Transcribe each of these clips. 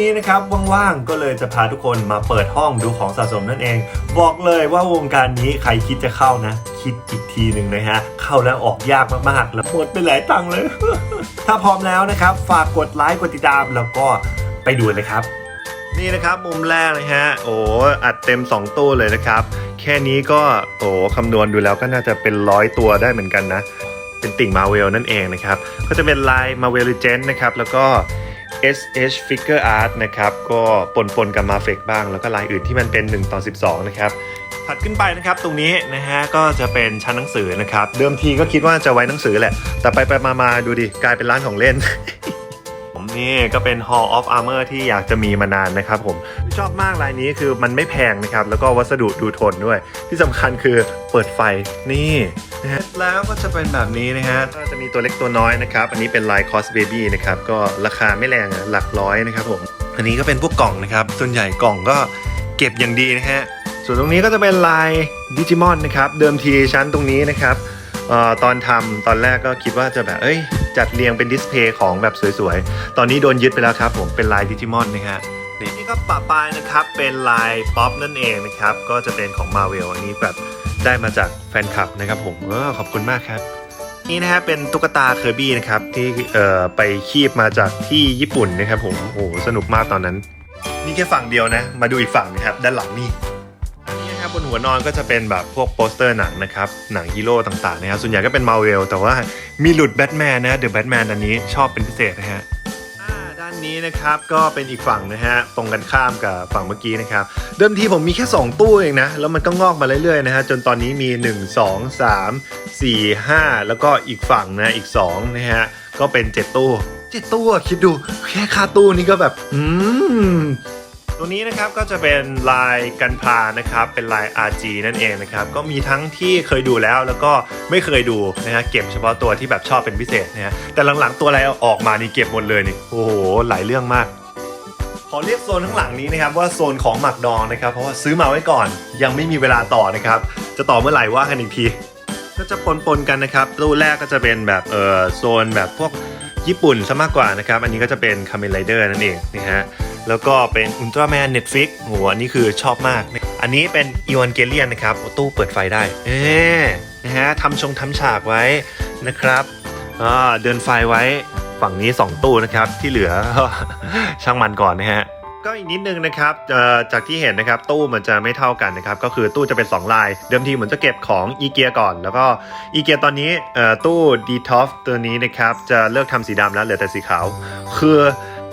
นี้นะครับว่างๆก็เลยจะพาทุกคนมาเปิดห้องดูของสะสมนั่นเอง บอกเลยว่าวงการนี้ใครคิดจะเข้านะ คิดอีกทีหนึ่งนะฮะ เข้าแล้วออกยากมากๆ แล้วหมดไปหลายตังค์เลย ถ้าพร้อมแล้วนะครับ ฝากกดไลค์กดติดตามแล้วก็ไปดูเลยครับ นี่นะครับมุมแรกนะฮะโอ้อัดเต็ม 2 ตู้เลยนะครับ แค่นี้ก็โอ้คำนวณดูแล้วก็น่าจะเป็นร้อยตัวได้เหมือนกันนะเป็นติ่งมาเวลนั่นเองนะครับ ก็จะเป็นลาย Marvel Legends นะครับ แล้วก็ SH Figure Art นะครับ ก็ปนปนกับมาเฟกบ้าง แล้วก็ลายอื่นที่มันเป็น 1 ต่อ 12 นะครับ ถัดขึ้นไปนะครับ ตรงนี้นะฮะ ก็จะเป็นชั้นหนังสือนะครับ เดิมทีก็คิดว่าจะไว้หนังสือแหละ แต่ไปไปมามาดูดิ กลายเป็นร้านของเล่น นี่ก็เป็น Hall of Armor ที่อยากจะมีมานานนะครับผม ชอบมากลายนี้คือมันไม่แพงนะครับ แล้วก็วัสดุดูทนด้วย ที่สำคัญคือเปิดไฟนี่นะฮะแล้วก็จะเป็นแบบนี้นะฮะก็จะมีตัวเล็กตัวน้อยนะครับ อันนี้เป็นลาย Cos Baby นะครับ ก็ราคาไม่แรงอะหลักร้อยนะครับผม อันนี้ก็เป็นพวกกล่องนะครับ ส่วนใหญ่กล่องก็เก็บอย่างดีนะฮะ ส่วนตรงนี้ก็จะเป็นลายดิจิมอนนะครับ เดิมทีชั้นตรงนี้นะครับเอ่อ ตอนทำตอนแรกก็คิดว่าจะแบบเอ้ย จัดเรียงเป็นดิสเพย์ของแบบสวยๆ ตอนนี้โดนยึดไปแล้วครับผมเป็นลายดิจิมอนนะฮะนี่ก็ปะปายนะครับเป็นลายป๊อปนั่นเองนะครับ ก็จะเป็นของ Marvel อันนี้แบบได้มาจากแฟนคลับนะครับผมเออขอบคุณมากครับ นี่นะฮะเป็นตุ๊กตาเคอร์บี้นะครับ ที่เอ่อไปคีบมาจากที่ญี่ปุ่นนะครับผมโอ้โหสนุกมากตอนนั้น นี่แค่ฝั่งเดียวนะ มาดูอีกฝั่งนะครับ ด้านหลังนี่ นี่นะครับบนหัวนอนก็จะเป็นแบบพวกโปสเตอร์หนังนะครับ หนังฮีโร่ต่างๆนะครับส่วนใหญ่ก็เป็นมาเวลแต่ว่ามีหลุดแบทแมนนะเดอะแบทแมนอันนี้ชอบเป็นพิเศษนะฮะอ่าด้านนี้นะครับก็เป็นอีกฝั่งนะฮะตรงกันข้ามกับฝั่งเมื่อกี้นะครับ เดิมทีผมมีแค่ 2 ตู้เองนะแล้วมันก็งอกมาเรื่อยๆนะฮะจนตอนนี้มี 1 2 3 4 5 แล้วก็อีกฝั่งนะอีก2นะฮะก็เป็น 7 ตู้ 7 ตู้อะคิดดูแค่ค่าตู้นี่ก็แบบ อืม ตัวนี้นะครับก็จะเป็นลายกันพานะครับ เป็นลาย RG นั่นเองนะครับ ก็มีทั้งที่เคยดูแล้วแล้วก็ไม่เคยดูนะฮะเก็บเฉพาะตัวที่แบบชอบเป็นพิเศษนะฮะแต่หลังๆตัวอะไรออกมานี่เก็บหมดเลยนี่โอ้โหหลายเรื่องมากขอเรียกโซนข้างหลังนี้นะครับว่าโซนของหมักดองนะครับ เพราะว่าซื้อมาไว้ก่อน ยังไม่มีเวลาต่อนะครับ จะต่อเมื่อไหร่ว่ากันอีกทีก็จะปนๆกันนะครับตู้แรกก็จะเป็นแบบเออโซนแบบพวกญี่ปุ่นซะมากกว่านะครับ อันนี้ก็จะเป็นคาเมนไรเดอร์นั่นเองนะฮะ แล้วก็เป็นอุลตร้าแมนเน็ตฟิกโหอันนี้คือชอบมาก อันนี้เป็นอีวานเกเลียนนะครับตู้เปิดไฟได้เอ๊นะฮะทำชงทำฉากไว้นะครับเดินไฟไว้ฝั่งนี้ 2 ตู้นะครับที่เหลือช่างมันก่อนนะฮะก็อีกนิดนึงนะครับจากที่เห็นนะครับตู้มันจะไม่เท่ากันนะครับก็คือตู้จะเป็น 2 ลาย เดิมทีเหมือนจะเก็บของอีเกียก่อน แล้วก็อีเกียตอนนี้ตู้ดีทอฟตัวนี้นะครับจะเลิกทำสีดำแล้วเหลือแต่สีขาว คือ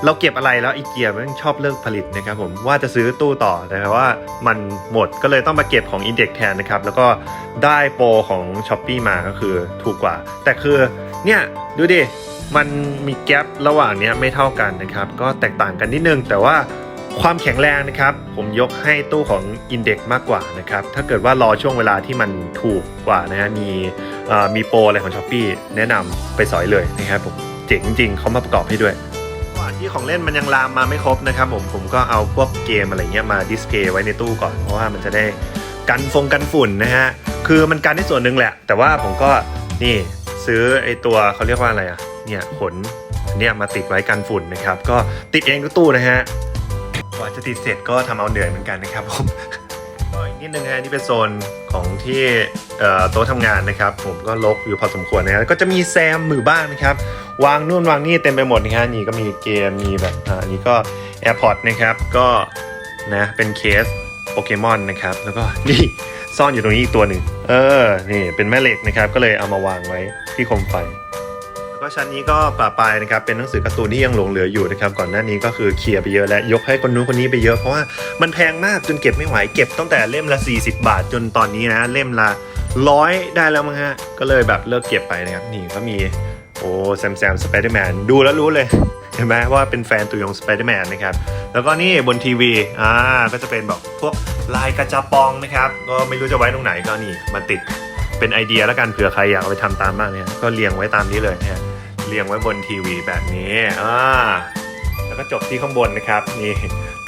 เราเก็บอะไรแล้วอีเกียมันชอบเลิกผลิตนะครับผมว่าจะซื้อตู้ต่อแต่ว่ามันหมดก็เลยต้องมาเก็บของ Index แทนนะครับ แล้วก็ได้โปรของ s h อ p e e มาก็คือถูกกว่า แต่คือเนี่ยดูดิ มันมีแกลบระหว่างเนี้ยไม่เท่ากันนะครับ ก็แตกต่างกันนิดนึง แต่ว่าความแข็งแรงนะครับ ผมยกให้ตู้ของ Index มากกว่านะครับ ถ้าเกิดว่ารอช่วงเวลาที่มันถูกกว่านะฮะมีมีโปรอะไรของ s h อ p e e แนะนำไปสอยเลยนะครับผมเจ๋งจริงเขามาประกอบให้ด้วย ก่อนที่ของเล่นมันยังลามมาไม่ครบนะครับผมผมก็เอาพวกเกมอะไรเงี้ยมาดิสเพย์ไว้ในตู้ก่อนเพราะว่ามันจะได้กันฟงกันฝุ่นนะฮะคือมันกันได้ส่วนหนึ่งแหละ แต่ว่าผมก็นี่ซื้อไอตัวเขาเรียกว่าอะไรอะเนี่ยขนเนี่ยมาติดไว้กันฝุ่นนะครับ ก็ติดเองทุกตู้นะฮะกว่าจะติดเสร็จก็ทำเอาเหนื่อยเหมือนกันนะครับผม นิดนึงฮะนี่เป็นโซนของที่โต๊ะทำงานนะครับ ผมก็ลกอยู่พอสมควรนะฮะก็จะมีแซมมือบ้านนะครับ วางนู่นวางนี่เต็มไปหมดนะฮะนี่ก็มีเกมมีแบบอ่าอันนี้ก็ AirPods นะครับก็นะเป็นเคสโปเกมอนนะครับแล้วก็นี่ซ่อนอยู่ตรงนี้อีกตัวหนึ่งเออนี่เป็นแม่เหล็กนะครับ ก็เลยเอามาวางไว้ที่โคมไฟ ก็ชั้นนี้ก็ปะปลายนะครับเป็นหนังสือการ์ตูนที่ยังหลงเหลืออยู่นะครับก่อนหน้านี้ก็คือเคลียร์ไปเยอะและยกให้คนนู้นคนนี้ไปเยอะเพราะว่ามันแพงมากจนเก็บไม่ไหวเก็บตั้งแต่เล่มละ 40 บาทจนตอนนี้นะเล่มละร้อยได้แล้วมั้งฮะก็เลยแบบเลิกเก็บไปนะครับนี่ก็มีโอ้แซมแซมสไปเดอร์แมนดูแล้วรู้เลยเห็นไหมว่าเป็นแฟนตัวยงสไปเดอร์แมนนะครับแล้วก็นี่บนทีวีอ่าก็จะเป็นแบบพวกลายกระจับปองนะครับก็ไม่รู้จะไว้ตรงไหนก็นี่มาติดเป็นไอเดียแล้วกันเผื่อใครอยากเอาไปทำตามบ้างเนี่ยก็เรียงไว้ตามนี้เลยเนี่ย เรียงไว้บนทีวีแบบนี้อ่าแล้วก็จบที่ข้างบนนะครับนี่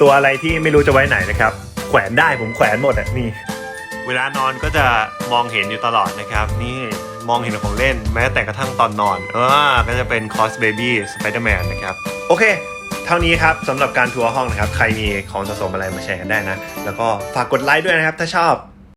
ตัวอะไรที่ไม่รู้จะไว้ไหนนะครับ แขวนได้ผมแขวนหมดอะนี่ เวลานอนก็จะมองเห็นอยู่ตลอดนะครับ นี่มองเห็นของเล่นแม้แต่กระทั่งตอนนอนเออก็จะเป็น Cos Baby Spider-Man นะครับ โอเคเท่านี้ครับสำหรับการทัวร์ห้องนะครับ ใครมีของสะสมอะไรมาแชร์กันได้นะ แล้วก็ฝากกดไลค์ด้วยนะครับ ถ้าชอบ